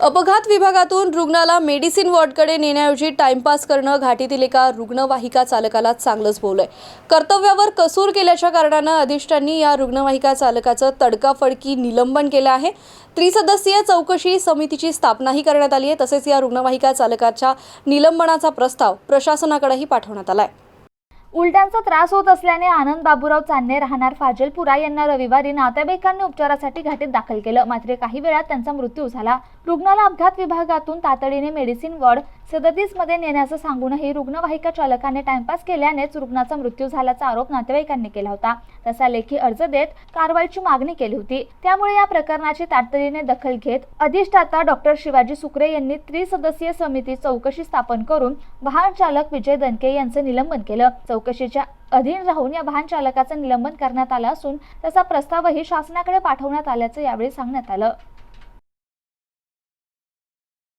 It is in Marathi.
अपघात विभागातून रुग्णाला मेडिसिन वॉर्डकडे नेण्याऐवजी टाइमपास करणं घाटीतील एका रुग्णवाहिका चालकाला चांगलंच बोलय कर्तव्यावर कसूर केल्याच्या कारणानं अधिष्ठांनी या रुग्णवाहिका चालकाचं तडकाफडकी निलंबन केलं आहे. त्रिसदस्यीय चौकशी समितीची स्थापनाही करण्यात आली आहे. तसेच या रुग्णवाहिका चालकाच्या निलंबनाचा प्रस्ताव प्रशासनाकडेही पाठवण्यात आला आहे उलट्यांचा त्रास होत असल्याने आनंद बाबूराव चांदणे राहणार फाजलपुरा यांना रविवारी नातेवाईकांनी उपचारासाठी घाटीत दाखल केलं. मात्र काही वेळात त्यांचा मृत्यू झाला. रुग्णाला अपघात विभागातून तातडीने मेडिसिन वॉर्ड सदतीसमध्ये नेण्याचं सांगूनही रुग्णवाहिका चालकाने टाइमपास केल्यानेच रुग्णाचा मृत्यू झाल्याचा आरोप नातेवाईकांनी केला होता. तसा लेखी अर्ज देत कारवाईची मागणी केली होती. त्यामुळे या प्रकरणाची तातडीने दखल घेत अधिष्ठाता डॉक्टर शिवाजी सुकरे यांनी त्रिसदस्यीय समिती चौकशी स्थापन करून वाहन चालक विजय दणके यांचं निलंबन केलं. चौकशीच्या अधीन राहून या वाहन चालकाचं निलंबन करण्यात आलं असून त्याचा प्रस्तावही शासनाकडे पाठवण्यात आल्याचं यावेळी सांगण्यात आलं.